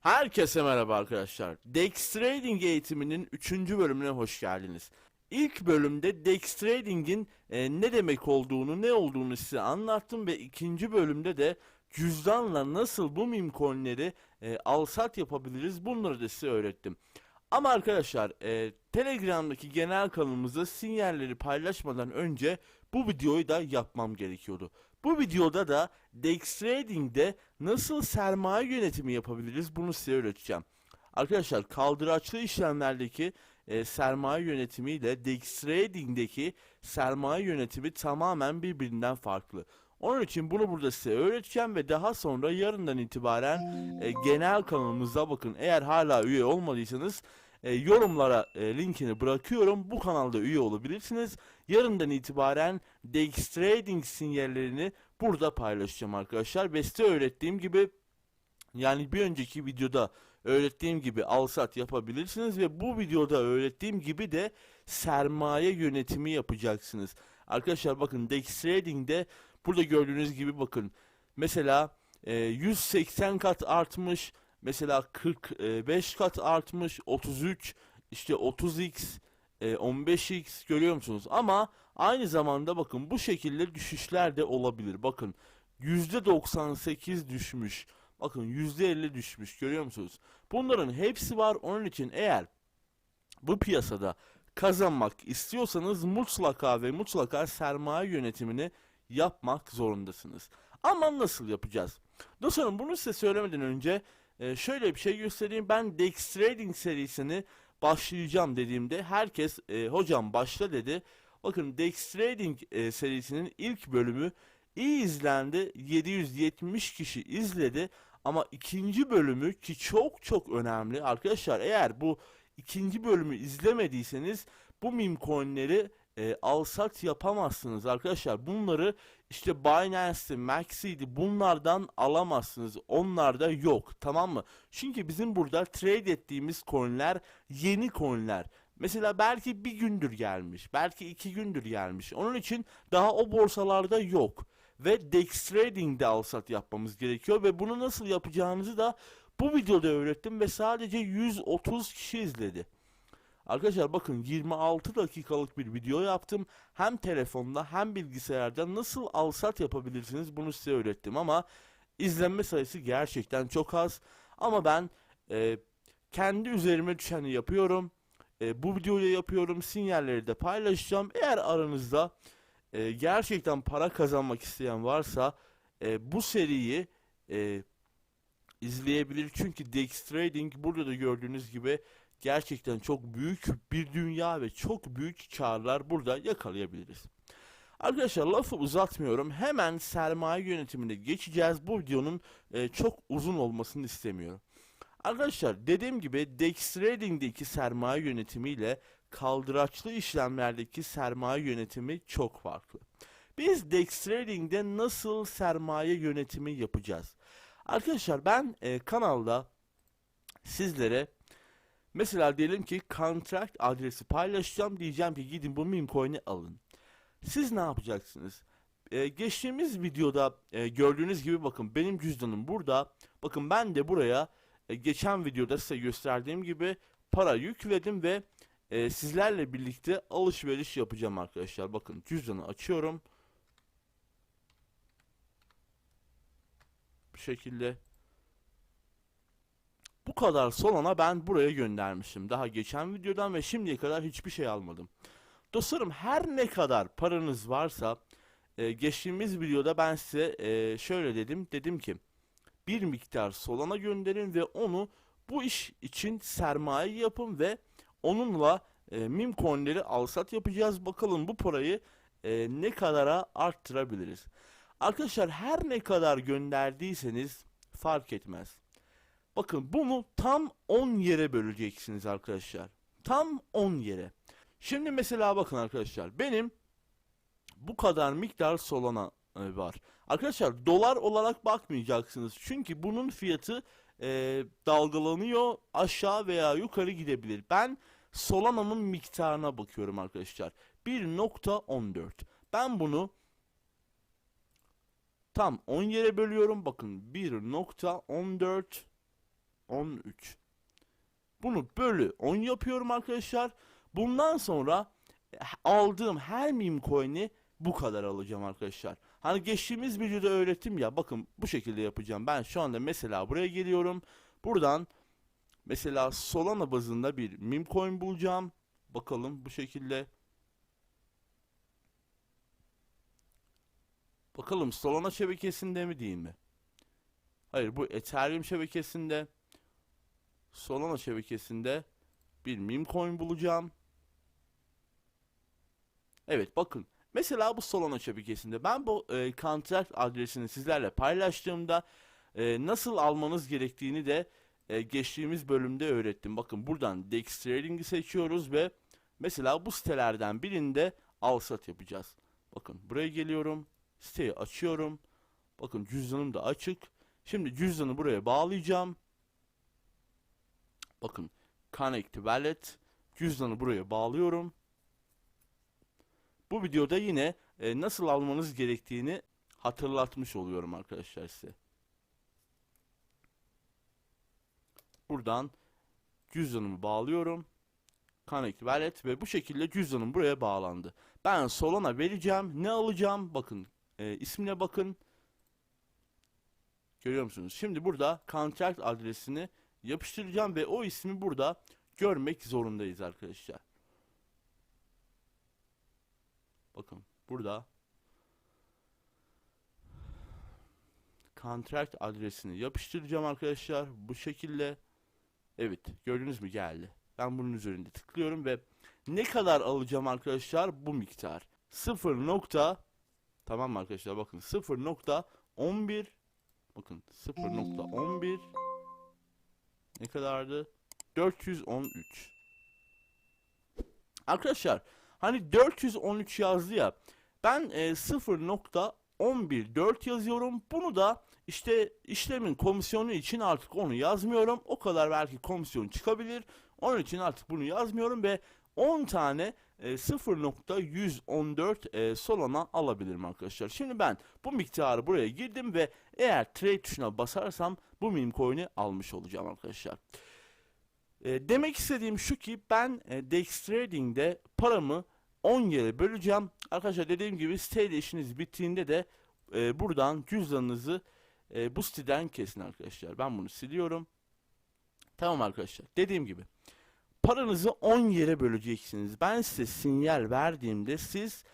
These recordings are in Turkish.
Herkese merhaba arkadaşlar. Dex Trading eğitiminin 3. bölümüne hoş geldiniz. İlk bölümde Dex Trading'in e, ne demek olduğunu, ne olduğunu size anlattım ve ikinci bölümde de cüzdanla nasıl bu meme coinleri e, alsat yapabiliriz bunları da size öğrettim. Ama arkadaşlar e, Telegram'daki genel kanalımızda sinyalleri paylaşmadan önce bu videoyu da yapmam gerekiyordu. Bu videoda da Dex Trading'de nasıl sermaye yönetimi yapabiliriz bunu size öğreteceğim. Arkadaşlar kaldıraçlı işlemlerdeki e, sermaye yönetimi ile Dex Trading'deki sermaye yönetimi tamamen birbirinden farklı. Onun için bunu burada size öğreteceğim ve daha sonra yarından itibaren e, genel kanalımıza bakın. Eğer hala üye olmadıysanız e, yorumlara e, linkini bırakıyorum. Bu kanalda üye olabilirsiniz. Yarından itibaren Dex Trading sinyallerini burada paylaşacağım arkadaşlar. Ve size öğrettiğim gibi yani bir önceki videoda öğrettiğim gibi alsat yapabilirsiniz ve bu videoda öğrettiğim gibi de sermaye yönetimi yapacaksınız. Arkadaşlar bakın Dex Trading'de burada gördüğünüz gibi bakın mesela e, 180 kat artmış mesela 45 kat artmış 33 işte 30x e, 15x görüyor musunuz? Ama aynı zamanda bakın bu şekilde düşüşler de olabilir. Bakın %98 düşmüş. Bakın %50 düşmüş görüyor musunuz? Bunların hepsi var. Onun için eğer bu piyasada kazanmak istiyorsanız mutlaka ve mutlaka sermaye yönetimini yapmak zorundasınız. Ama nasıl yapacağız? Dostlarım bunu size söylemeden önce e, şöyle bir şey göstereyim. Ben Dex Trading serisini başlayacağım dediğimde herkes e, hocam başla dedi. Bakın Dex Trading e, serisinin ilk bölümü iyi izlendi. 770 kişi izledi. Ama ikinci bölümü ki çok çok önemli arkadaşlar eğer bu ikinci bölümü izlemediyseniz bu meme coinleri e, alsat yapamazsınız arkadaşlar. Bunları işte Binance'di, Maxi'ydi bunlardan alamazsınız. Onlarda yok tamam mı? Çünkü bizim burada trade ettiğimiz coinler yeni coinler. Mesela belki bir gündür gelmiş, belki iki gündür gelmiş. Onun için daha o borsalarda yok. Ve Dex Trading'de alsat yapmamız gerekiyor ve bunu nasıl yapacağınızı da bu videoda öğrettim ve sadece 130 kişi izledi. Arkadaşlar bakın 26 dakikalık bir video yaptım. Hem telefonda hem bilgisayarda nasıl alsat yapabilirsiniz bunu size öğrettim ama izlenme sayısı gerçekten çok az. Ama ben e, kendi üzerime düşeni yapıyorum. E, bu videoyu yapıyorum. Sinyalleri de paylaşacağım. Eğer aranızda e, gerçekten para kazanmak isteyen varsa e, bu seriyi e, izleyebilir. Çünkü Dex Trading burada da gördüğünüz gibi gerçekten çok büyük bir dünya ve çok büyük karlar burada yakalayabiliriz. Arkadaşlar lafı uzatmıyorum. Hemen sermaye yönetimine geçeceğiz. Bu videonun e, çok uzun olmasını istemiyorum. Arkadaşlar dediğim gibi Dex Trading'deki sermaye yönetimiyle kaldıraçlı işlemlerdeki sermaye yönetimi çok farklı. Biz Dex Trading'de nasıl sermaye yönetimi yapacağız? Arkadaşlar ben e, kanalda sizlere mesela diyelim ki contract adresi paylaşacağım diyeceğim ki gidin bu meme coin'i alın. Siz ne yapacaksınız? E, geçtiğimiz videoda e, gördüğünüz gibi bakın benim cüzdanım burada. Bakın ben de buraya e, geçen videoda size gösterdiğim gibi para yükledim ve e, sizlerle birlikte alışveriş yapacağım arkadaşlar. Bakın cüzdanı açıyorum. Bu şekilde. Kadar Solana ben buraya göndermişim. Daha geçen videodan ve şimdiye kadar hiçbir şey almadım. Dostlarım her ne kadar paranız varsa e, geçtiğimiz videoda ben size e, şöyle dedim. Dedim ki bir miktar Solana gönderin ve onu bu iş için sermaye yapın ve onunla e, meme coinleri alsat yapacağız. Bakalım bu parayı e, ne kadara arttırabiliriz. Arkadaşlar her ne kadar gönderdiyseniz fark etmez. Bakın bunu tam 10 yere böleceksiniz arkadaşlar. Tam 10 yere. Şimdi mesela bakın arkadaşlar benim bu kadar miktar Solana e, var. Arkadaşlar dolar olarak bakmayacaksınız. Çünkü bunun fiyatı e, dalgalanıyor aşağı veya yukarı gidebilir. Ben Solana'nın miktarına bakıyorum arkadaşlar. 1.14. Ben bunu tam 10 yere bölüyorum. Bakın 1.14 413. Bunu bölü 10 yapıyorum arkadaşlar. Bundan sonra aldığım her meme coin'i bu kadar alacağım arkadaşlar. Hani geçtiğimiz videoda öğrettim ya bakın bu şekilde yapacağım. Ben şu anda mesela buraya geliyorum. Buradan mesela Solana bazında bir meme coin bulacağım. Bakalım bu şekilde. Bakalım Solana şebekesinde mi değil mi? Hayır bu Ethereum şebekesinde. Solana şebekesinde bir meme coin bulacağım. Evet bakın. Mesela bu Solana şebekesinde ben bu e, contract adresini sizlerle paylaştığımda e, nasıl almanız gerektiğini de e, geçtiğimiz bölümde öğrettim. Bakın buradan DEX Trading'i seçiyoruz ve mesela bu sitelerden birinde al sat yapacağız. Bakın buraya geliyorum. Siteyi açıyorum. Bakın cüzdanım da açık. Şimdi cüzdanı buraya bağlayacağım. Bakın Connect Wallet cüzdanı buraya bağlıyorum. Bu videoda yine e, nasıl almanız gerektiğini hatırlatmış oluyorum arkadaşlar size. Buradan cüzdanımı bağlıyorum. Connect Wallet ve bu şekilde cüzdanım buraya bağlandı. Ben Solana vereceğim. Ne alacağım? Bakın e, ismine bakın. Görüyor musunuz? Şimdi burada contract adresini yapıştıracağım ve o ismi burada görmek zorundayız arkadaşlar. Bakın burada contract adresini yapıştıracağım arkadaşlar. Bu şekilde. Evet gördünüz mü geldi. Ben bunun üzerinde tıklıyorum ve ne kadar alacağım arkadaşlar? Bu miktar. 0 nokta tamam mı arkadaşlar bakın 0.11 bakın 0.11 ne kadardı? 413 Arkadaşlar hani 413 yazdı ya ben e, 0.114 yazıyorum. Bunu da işte işlemin komisyonu için artık onu yazmıyorum. O kadar belki komisyon çıkabilir. Onun için artık bunu yazmıyorum ve 10 tane e, 0.114 e, Solana alabilirim arkadaşlar. Şimdi ben bu miktarı buraya girdim ve eğer trade tuşuna basarsam bu meme coin'i almış olacağım arkadaşlar. E, demek istediğim şu ki ben e, Dex Trading'de paramı 10 yere böleceğim. Arkadaşlar dediğim gibi siteyle işiniz bittiğinde de e, buradan cüzdanınızı e, bu siteden kesin arkadaşlar. Ben bunu siliyorum. Tamam arkadaşlar. Dediğim gibi paranızı 10 yere böleceksiniz. Ben size sinyal verdiğimde siz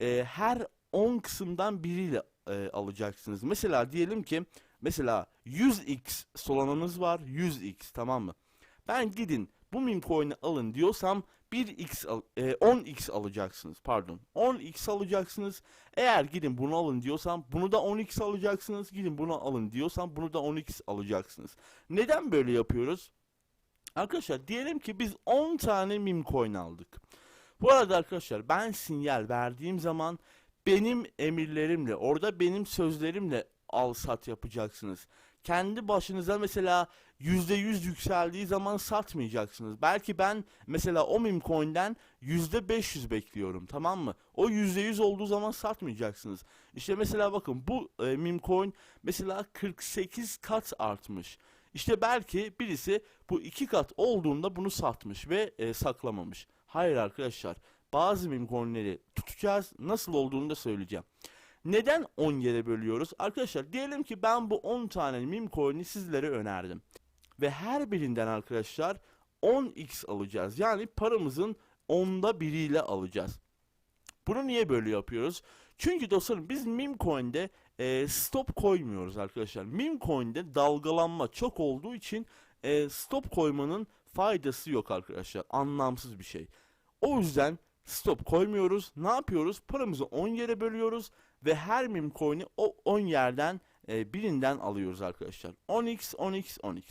e, her 10 kısımdan biriyle e, alacaksınız. Mesela diyelim ki mesela 100x Solana'nız var. 100x tamam mı? Ben gidin bu meme coin'i alın diyorsam 1x al, e, 10x alacaksınız pardon 10x alacaksınız eğer gidin bunu alın diyorsam bunu da 10x alacaksınız gidin bunu alın diyorsam bunu da 10x alacaksınız neden böyle yapıyoruz arkadaşlar diyelim ki biz 10 tane meme coin aldık bu arada arkadaşlar ben sinyal verdiğim zaman benim emirlerimle orada benim sözlerimle al sat yapacaksınız kendi başınıza mesela %100 yükseldiği zaman satmayacaksınız. Belki ben mesela o meme coin'den %500 bekliyorum tamam mı? O %100 olduğu zaman satmayacaksınız. İşte mesela bakın bu e, meme coin mesela 48 kat artmış. İşte belki birisi bu iki kat olduğunda bunu satmış ve e, saklamamış. Hayır arkadaşlar bazı meme coin'leri tutacağız. Nasıl olduğunu da söyleyeceğim. Neden 10 yere bölüyoruz? Arkadaşlar diyelim ki ben bu 10 tane meme coin'i sizlere önerdim. Ve her birinden arkadaşlar 10x alacağız. Yani paramızın onda biriyle alacağız. Bunu niye böyle yapıyoruz? Çünkü dostlarım biz meme coin'de e, stop koymuyoruz arkadaşlar. Meme coin'de dalgalanma çok olduğu için e, stop koymanın faydası yok arkadaşlar. Anlamsız bir şey. O yüzden stop koymuyoruz. Ne yapıyoruz? Paramızı 10 yere bölüyoruz ve her meme coin'i o 10 yerden e, birinden alıyoruz arkadaşlar. 10x, 10x, 10x.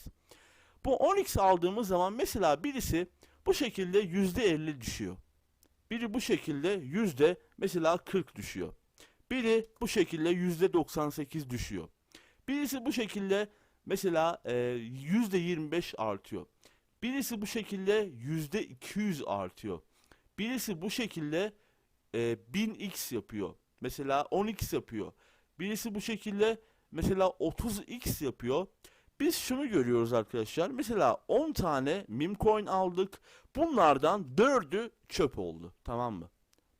Bu 10x aldığımız zaman mesela birisi bu şekilde %50 düşüyor. Biri bu şekilde yüzde mesela 40 düşüyor. Biri bu şekilde yüzde 98 düşüyor. Birisi bu şekilde mesela e, yüzde 25 artıyor. Birisi bu şekilde yüzde 200 artıyor. Birisi bu şekilde e, 1000x yapıyor. Mesela 10x yapıyor. Birisi bu şekilde mesela 30x yapıyor. biz şunu görüyoruz arkadaşlar. Mesela 10 tane meme coin aldık. Bunlardan 4'ü çöp oldu. Tamam mı?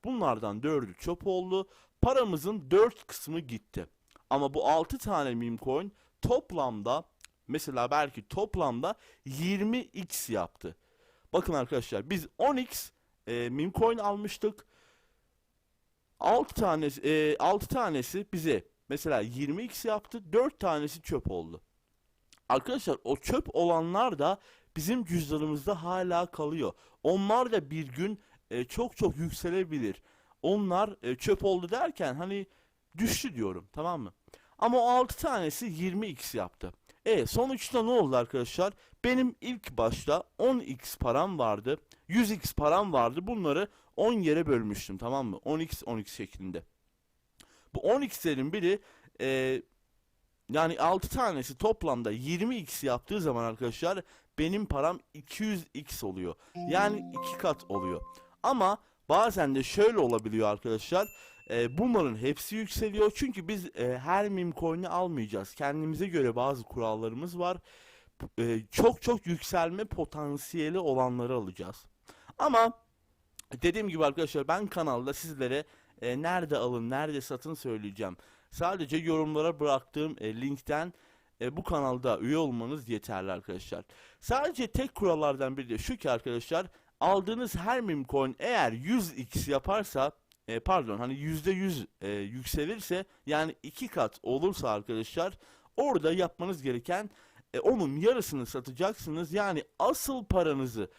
Bunlardan 4'ü çöp oldu. Paramızın 4 kısmı gitti. Ama bu 6 tane meme coin toplamda mesela belki toplamda 20x yaptı. Bakın arkadaşlar biz 10x e, meme coin almıştık. 6 tanesi e, 6 tanesi bize mesela 20x yaptı. 4 tanesi çöp oldu. Arkadaşlar o çöp olanlar da bizim cüzdanımızda hala kalıyor. Onlar da bir gün e, çok çok yükselebilir. Onlar e, çöp oldu derken hani düştü diyorum tamam mı? Ama o 6 tanesi 20x yaptı. E sonuçta ne oldu arkadaşlar? Benim ilk başta 10x param vardı. 100x param vardı. Bunları 10 yere bölmüştüm tamam mı? 10x 10x şeklinde. Bu 10x'lerin biri e, yani 6 tanesi toplamda 20x yaptığı zaman arkadaşlar benim param 200x oluyor. Yani 2 kat oluyor. Ama bazen de şöyle olabiliyor arkadaşlar. E, bunların hepsi yükseliyor. Çünkü biz e, her meme coin'i almayacağız. Kendimize göre bazı kurallarımız var. E, çok çok yükselme potansiyeli olanları alacağız. Ama dediğim gibi arkadaşlar ben kanalda sizlere e, nerede alın, nerede satın söyleyeceğim. Sadece yorumlara bıraktığım e, linkten e, bu kanalda üye olmanız yeterli arkadaşlar. Sadece tek kurallardan biri de şu ki arkadaşlar aldığınız her meme coin eğer 100x yaparsa e, pardon hani %100 e, yükselirse yani iki kat olursa arkadaşlar orada yapmanız gereken e, onun yarısını satacaksınız. Yani asıl paranızı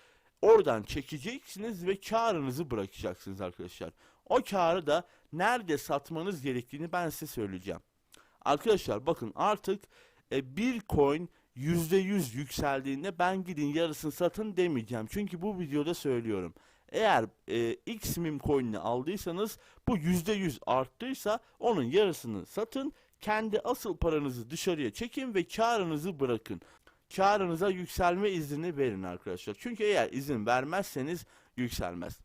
oradan çekeceksiniz ve karınızı bırakacaksınız arkadaşlar. O karı da nerede satmanız gerektiğini ben size söyleyeceğim. Arkadaşlar bakın artık e, bir coin %100 yükseldiğinde ben gidin yarısını satın demeyeceğim. Çünkü bu videoda söylüyorum. Eğer e, X meme coin'ini aldıysanız bu %100 arttıysa onun yarısını satın. Kendi asıl paranızı dışarıya çekin ve karınızı bırakın. Karınıza yükselme izni verin arkadaşlar. Çünkü eğer izin vermezseniz yükselmez.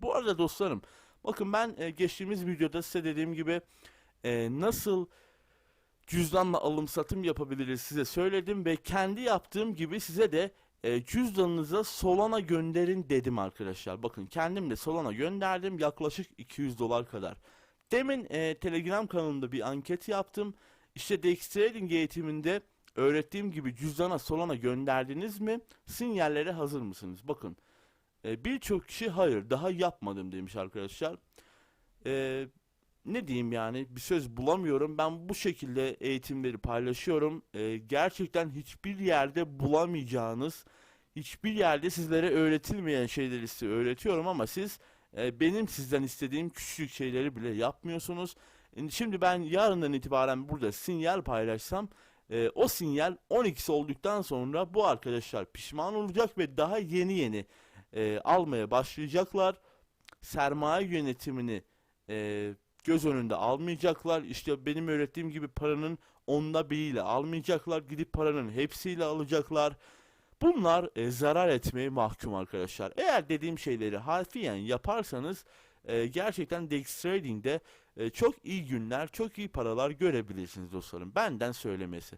Bu arada dostlarım bakın ben e, geçtiğimiz videoda size dediğim gibi e, nasıl cüzdanla alım satım yapabiliriz size söyledim ve kendi yaptığım gibi size de e, cüzdanınıza Solana gönderin dedim arkadaşlar. Bakın kendim de Solana gönderdim yaklaşık 200 dolar kadar. Demin e, Telegram kanalında bir anket yaptım. İşte Trading eğitiminde öğrettiğim gibi cüzdana Solana gönderdiniz mi? Sinyallere hazır mısınız? Bakın e, birçok kişi hayır daha yapmadım demiş arkadaşlar. E, ne diyeyim yani bir söz bulamıyorum. Ben bu şekilde eğitimleri paylaşıyorum. E, gerçekten hiçbir yerde bulamayacağınız, hiçbir yerde sizlere öğretilmeyen şeyleri size öğretiyorum ama siz e, benim sizden istediğim küçük şeyleri bile yapmıyorsunuz. E, Şimdi ben yarından itibaren burada sinyal paylaşsam e, o sinyal 12 olduktan sonra bu arkadaşlar pişman olacak ve daha yeni yeni e, almaya başlayacaklar. Sermaye yönetimini e, göz önünde almayacaklar. İşte benim öğrettiğim gibi paranın onda biriyle almayacaklar. Gidip paranın hepsiyle alacaklar. Bunlar e, zarar etmeye mahkum arkadaşlar. Eğer dediğim şeyleri harfiyen yaparsanız e, gerçekten Dex Trading'de e, çok iyi günler, çok iyi paralar görebilirsiniz dostlarım. Benden söylemesi.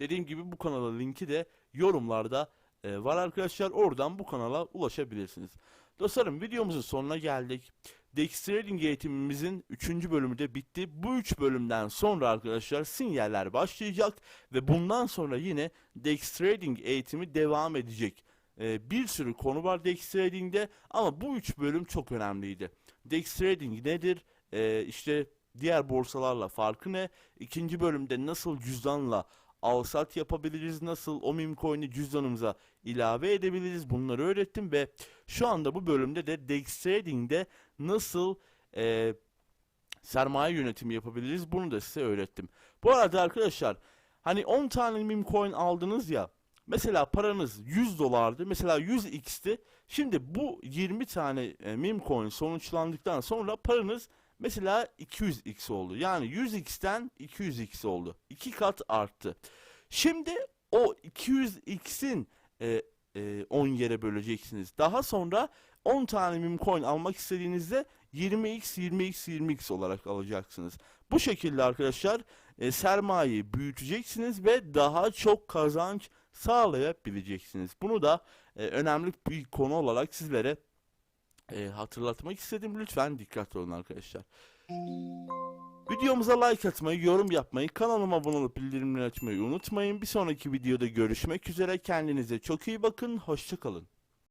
Dediğim gibi bu kanalın linki de yorumlarda e, var arkadaşlar. Oradan bu kanala ulaşabilirsiniz. Dostlarım videomuzun sonuna geldik. Dex Trading eğitimimizin 3. bölümü de bitti. Bu 3 bölümden sonra arkadaşlar sinyaller başlayacak ve bundan sonra yine Dex Trading eğitimi devam edecek. Ee, bir sürü konu var Dex Trading'de ama bu 3 bölüm çok önemliydi. Dex Trading nedir? Ee, işte diğer borsalarla farkı ne? İkinci bölümde nasıl cüzdanla alsat yapabiliriz? Nasıl o meme coin'i cüzdanımıza ilave edebiliriz? Bunları öğrettim ve şu anda bu bölümde de Dex Trading'de nasıl e, sermaye yönetimi yapabiliriz? Bunu da size öğrettim. Bu arada arkadaşlar hani 10 tane meme coin aldınız ya mesela paranız 100 dolardı mesela 100x'ti şimdi bu 20 tane e, meme coin sonuçlandıktan sonra paranız mesela 200x oldu yani 100x'ten 200x oldu 2 kat arttı şimdi o 200x'in e, e, 10 yere böleceksiniz daha sonra 10 tane meme coin almak istediğinizde 20x 20x 20x olarak alacaksınız. Bu şekilde arkadaşlar e, sermayeyi büyüteceksiniz ve daha çok kazanç sağlayabileceksiniz. Bunu da e, önemli bir konu olarak sizlere e, hatırlatmak istedim. Lütfen dikkatli olun arkadaşlar. Videomuza like atmayı, yorum yapmayı, kanalıma abone olup bildirimleri açmayı unutmayın. Bir sonraki videoda görüşmek üzere. Kendinize çok iyi bakın. Hoşçakalın.